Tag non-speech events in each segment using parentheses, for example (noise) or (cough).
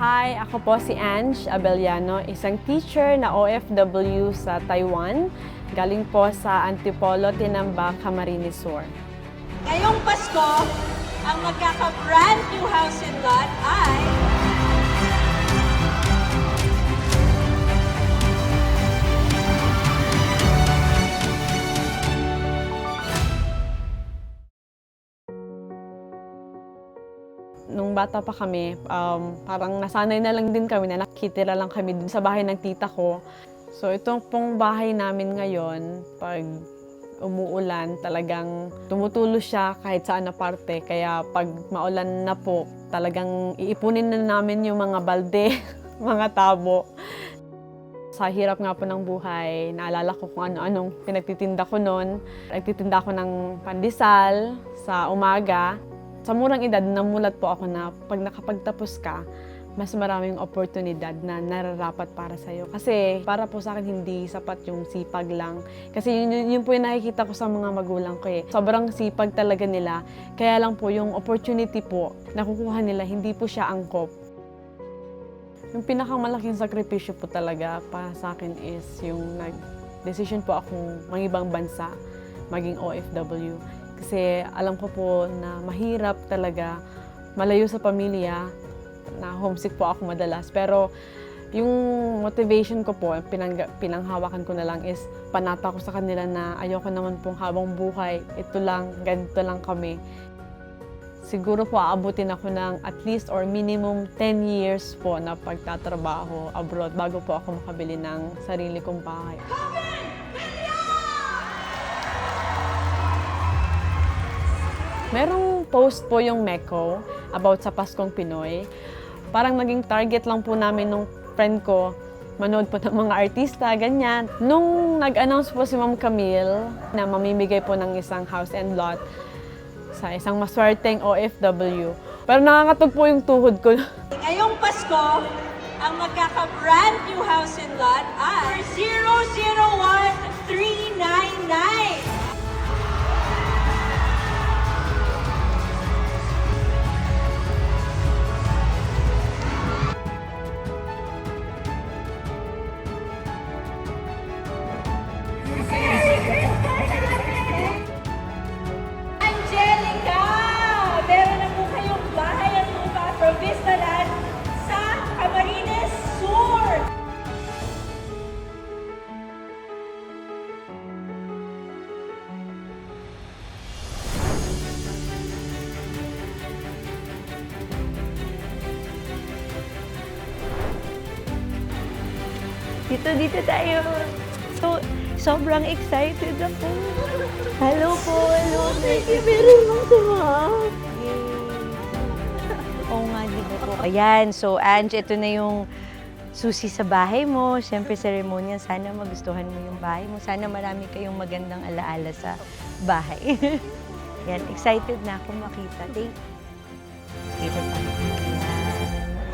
Hi, ako po si Ange Abellano, isang teacher na OFW sa Taiwan. Galing po sa Antipolo, Tinamba, Camarines Sur. Ngayong Pasko, ang magkaka-brand new house and lot ay... bata pa kami, um, parang nasanay na lang din kami na nakikitira lang kami dun sa bahay ng tita ko. So itong pong bahay namin ngayon, pag umuulan, talagang tumutulo siya kahit saan na parte. Kaya pag maulan na po, talagang iipunin na namin yung mga balde, (laughs) mga tabo. Sa hirap nga po ng buhay, naalala ko kung ano-anong pinagtitinda ko noon. Nagtitinda ako ng pandesal sa umaga. Sa murang edad, namulat po ako na pag nakapagtapos ka, mas maraming oportunidad na nararapat para sa'yo. Kasi para po sa akin, hindi sapat yung sipag lang. Kasi yun, yun, yun po yung nakikita ko sa mga magulang ko eh. Sobrang sipag talaga nila. Kaya lang po yung opportunity po, nakukuha nila, hindi po siya angkop. Yung pinakamalaking sakripisyo po talaga para sa akin is yung nag-decision po akong mangibang bansa, maging OFW. Kasi alam ko po na mahirap talaga malayo sa pamilya, na homesick po ako madalas. Pero yung motivation ko po, pinang, pinanghawakan ko na lang is panata ko sa kanila na ayoko naman pong habang buhay, ito lang, ganito lang kami. Siguro po aabutin ako ng at least or minimum 10 years po na pagtatrabaho abroad bago po ako makabili ng sarili kong bahay. Merong post po yung Meko about sa Paskong Pinoy. Parang naging target lang po namin nung friend ko manood po ng mga artista, ganyan. Nung nag-announce po si Ma'am Camille na mamimigay po ng isang house and lot sa isang maswerteng OFW. Pero nakakatog po yung tuhod ko. Ngayong Pasko, ang magkaka-brand new Dito, dito tayo. So, sobrang excited ako. Hello po, hello. Thank you very much, ma'am. Oo nga, di ba po? Ayan, so Ange, ito na yung susi sa bahay mo. Siyempre, ceremonial. Sana magustuhan mo yung bahay mo. Sana marami kayong magandang alaala sa bahay. (laughs) Yan, excited na ako makita. Thank Dito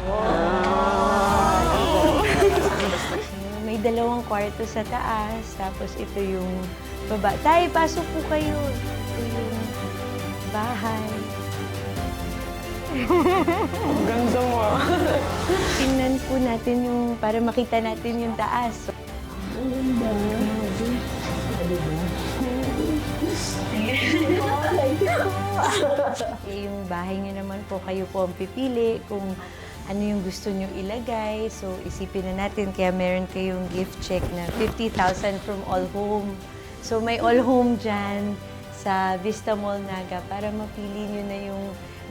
pa. Dalawang kwarto sa taas, tapos ito yung baba. Tay, pasok po kayo. Ito yung bahay. Ganda mo. (laughs) Tingnan po natin yung, para makita natin yung taas. Eh, yung bahay niyo naman po, kayo po ang pipili kung ano yung gusto niyo ilagay. So, isipin na natin, kaya meron kayong gift check na 50,000 from All Home. So, may All Home dyan sa Vista Mall Naga para mapili niyo na yung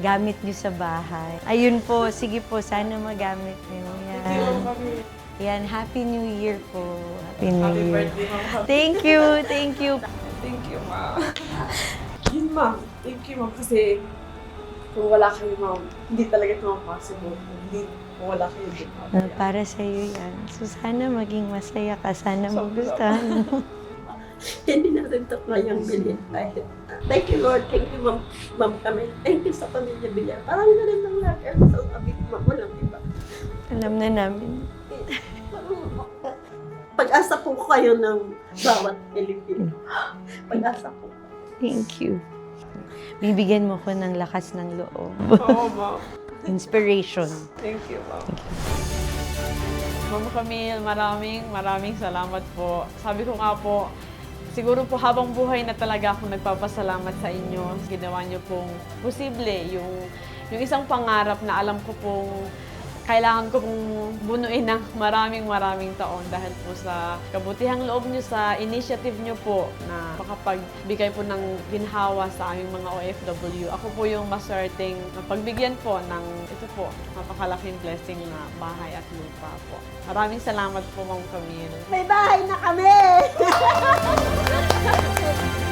gamit niyo sa bahay. Ayun po, sige po, sana magamit niyo. Yan. Yan, Happy New Year po. Happy New Year. Thank you, thank you. Thank you, ma'am. Yun, ma'am. Thank you, ma'am. Kasi kung wala kayo, ma'am, hindi talaga ito ma'am possible. Hindi kung wala kayo din, ma'am. Uh, para sa iyo yan. So sana maging masaya ka. Sana Sobra. magustuhan mo. (laughs) Hindi natin ito kayang bilhin. Dahil, thank you Lord, thank you Ma'am, Ma'am kami. Thank you sa pamilya Villar. Parang na rin ng lager sa abit mo. Walang iba. Alam na namin. (laughs) Pag-asa po kayo ng bawat Pilipino. (gasps) Pag-asa po. Thank you. Bibigyan mo ko ng lakas ng loob. Oo, ma'am. (laughs) inspiration. Thank you, ma'am. Ma'am Camille, maraming maraming salamat po. Sabi ko nga po, siguro po habang buhay na talaga ako nagpapasalamat sa inyo. Ginawa niyo pong posible yung, yung isang pangarap na alam ko pong kailangan ko pong bunuin ng maraming maraming taon dahil po sa kabutihang loob niyo sa initiative niyo po na makapagbigay po ng ginhawa sa aming mga OFW. Ako po yung maswerteng napagbigyan po ng ito po, napakalaking blessing na bahay at lupa po. Maraming salamat po, Ma'am Camille. May bahay na kami! (laughs)